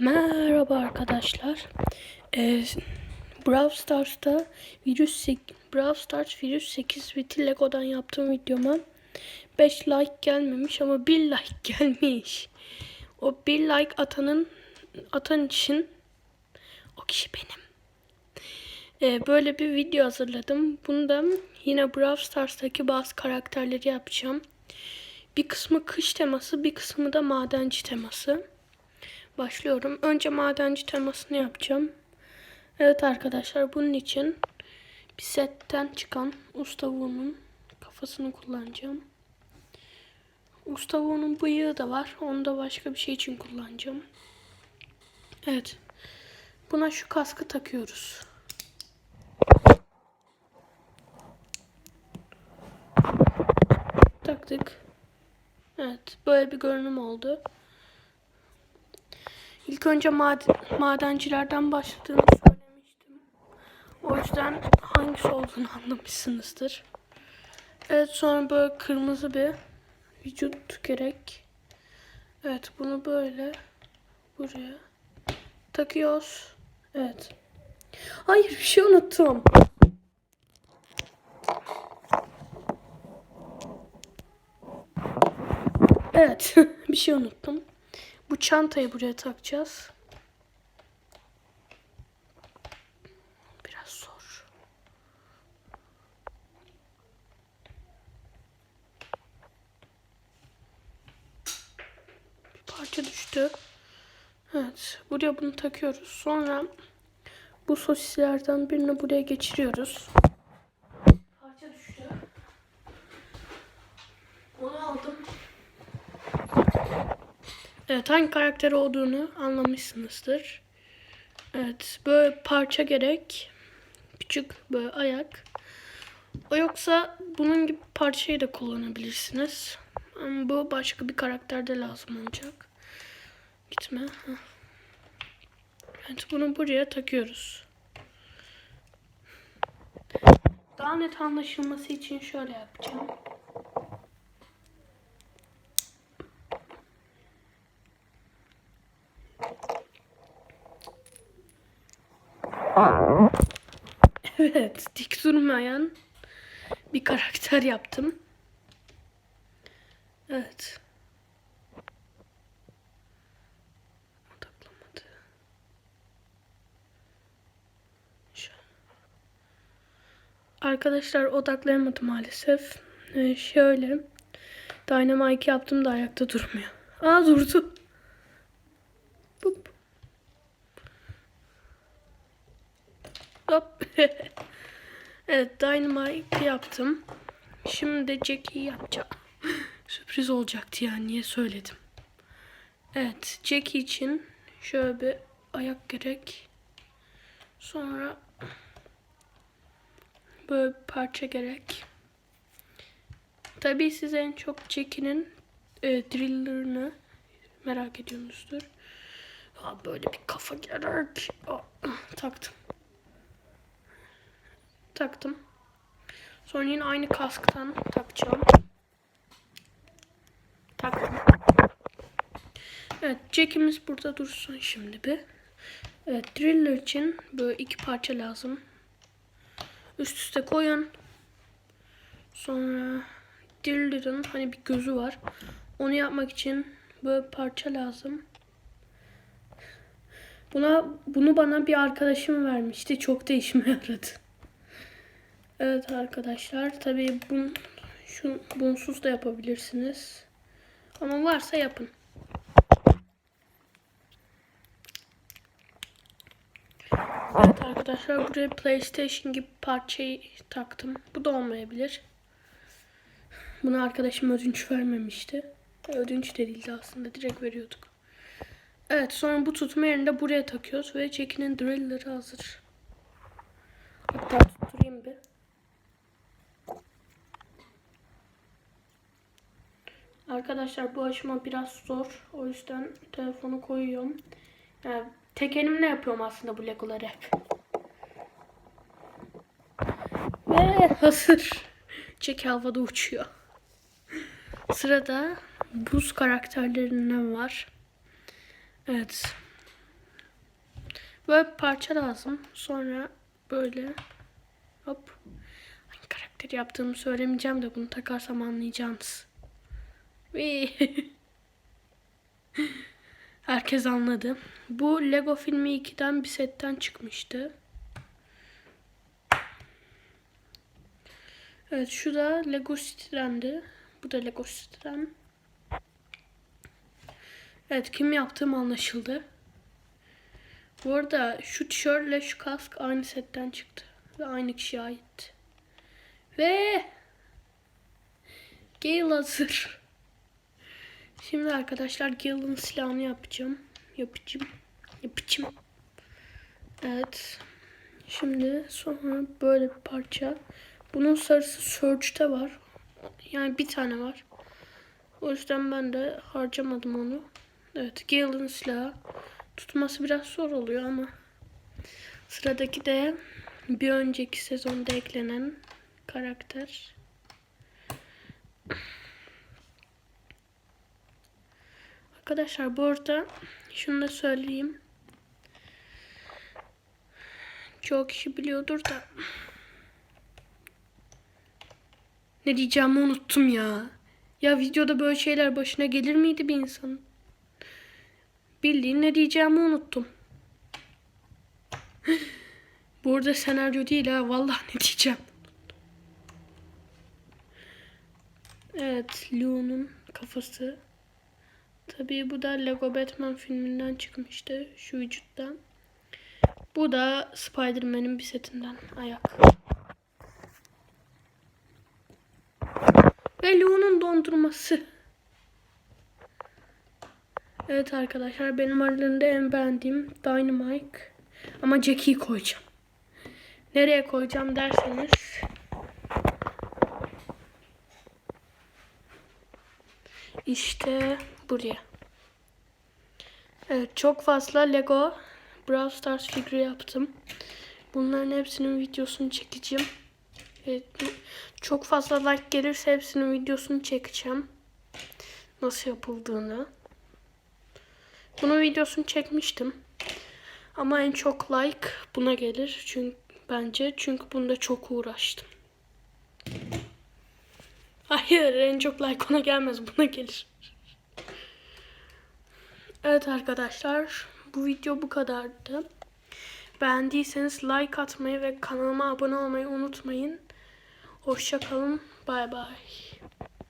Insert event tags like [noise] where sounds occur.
Merhaba arkadaşlar. Ee, Brawl Stars'ta virüs Brawl Stars virüs 8 biti Lego'dan yaptığım videoma 5 like gelmemiş ama 1 like [laughs] gelmiş. O 1 like atanın atan için o kişi benim. Ee, böyle bir video hazırladım. Bunda yine Brawl Stars'taki bazı karakterleri yapacağım. Bir kısmı kış teması, bir kısmı da madenci teması. Başlıyorum. Önce madenci temasını yapacağım. Evet arkadaşlar bunun için bir setten çıkan ustavuğunun kafasını kullanacağım. Ustavuğunun bıyığı da var. Onu da başka bir şey için kullanacağım. Evet. Buna şu kaskı takıyoruz. Taktık. Evet. Böyle bir görünüm oldu. İlk önce mad- madencilerden başladığını söylemiştim. O yüzden hangisi olduğunu anlamışsınızdır. Evet sonra böyle kırmızı bir vücut gerek. Evet bunu böyle buraya takıyoruz. Evet. Hayır bir şey unuttum. Evet [laughs] bir şey unuttum. Bu çantayı buraya takacağız. Biraz zor. Bir parça düştü. Evet. Buraya bunu takıyoruz. Sonra bu sosislerden birini buraya geçiriyoruz. Parça düştü. Onu aldım. Evet hangi karakter olduğunu anlamışsınızdır. Evet böyle parça gerek. Küçük böyle ayak. O yoksa bunun gibi parçayı da kullanabilirsiniz. Ama bu başka bir karakterde lazım olacak. Gitme. Evet bunu buraya takıyoruz. Daha net anlaşılması için şöyle yapacağım. Evet, dik durmayan bir karakter yaptım. Evet. Odaklamadı. Şu- Arkadaşlar odaklayamadım maalesef. Ee, şöyle. Dynamite yaptım da ayakta durmuyor. Aa durdu. Hop. [laughs] evet Dynamite yaptım. Şimdi de Jackie'yi yapacağım. [laughs] Sürpriz olacaktı yani niye söyledim. Evet Jackie için şöyle bir ayak gerek. Sonra böyle bir parça gerek. Tabii siz en çok Jackie'nin e, driller'ını merak ediyorsunuzdur. Aa, böyle bir kafa gerek. Aa, taktım taktım. Sonra yine aynı kasktan takacağım. Taktım. Evet, Jack'imiz burada dursun şimdi bir. Evet, driller için böyle iki parça lazım. Üst üste koyun. Sonra driller'ın hani bir gözü var. Onu yapmak için böyle parça lazım. Buna bunu bana bir arkadaşım vermişti. Çok da işime yaradı. Evet arkadaşlar tabii bun, şu, bunsuz da yapabilirsiniz. Ama varsa yapın. Evet arkadaşlar buraya PlayStation gibi parçayı taktım. Bu da olmayabilir. Bunu arkadaşım ödünç vermemişti. Ödünç de değildi aslında direkt veriyorduk. Evet sonra bu tutma yerini de buraya takıyoruz ve Jackie'nin driller'ı hazır. Hatta tutturayım bir. Arkadaşlar bu aşama biraz zor. O yüzden telefonu koyuyorum. Yani tek elimle yapıyorum aslında bu legoları hep. Ve hazır. Çek havada uçuyor. Sırada buz karakterlerinden var. Evet. Böyle bir parça lazım. Sonra böyle hop. Hangi karakteri yaptığımı söylemeyeceğim de bunu takarsam anlayacaksınız. Herkes anladı. Bu Lego filmi 2'den bir setten çıkmıştı. Evet şu da Lego City'dendi. Bu da Lego City'den. Evet kim yaptığım anlaşıldı. Bu arada şu tişörtle şu kask aynı setten çıktı. Ve aynı kişiye ait. Ve Gale hazır. Şimdi arkadaşlar Gale'ın silahını yapacağım. Yapacağım. Yapacağım. Evet. Şimdi sonra böyle bir parça. Bunun sarısı Surge'de var. Yani bir tane var. O yüzden ben de harcamadım onu. Evet Gale'ın silahı. Tutması biraz zor oluyor ama. Sıradaki de bir önceki sezonda eklenen karakter. Arkadaşlar bu arada şunu da söyleyeyim. Çoğu kişi biliyordur da. Ne diyeceğimi unuttum ya. Ya videoda böyle şeyler başına gelir miydi bir insanın? Bildiğin ne diyeceğimi unuttum. Bu arada senaryo değil ha. Vallahi ne diyeceğim. Evet. Leo'nun kafası. Tabii bu da Lego Batman filminden çıkmıştı. Şu vücuttan. Bu da Spider-Man'in bir setinden ayak. Ve Leo'nun dondurması. Evet arkadaşlar benim aralarında en beğendiğim Dynamite. Ama Jackie'yi koyacağım. Nereye koyacağım derseniz. İşte buraya. Evet çok fazla Lego Brawl Stars figürü yaptım. Bunların hepsinin videosunu çekeceğim. Evet, çok fazla like gelirse hepsinin videosunu çekeceğim. Nasıl yapıldığını. Bunun videosunu çekmiştim. Ama en çok like buna gelir. Çünkü bence çünkü bunda çok uğraştım. Hayır en çok like ona gelmez buna gelir. Evet arkadaşlar bu video bu kadardı. Beğendiyseniz like atmayı ve kanalıma abone olmayı unutmayın. Hoşçakalın. Bay bay.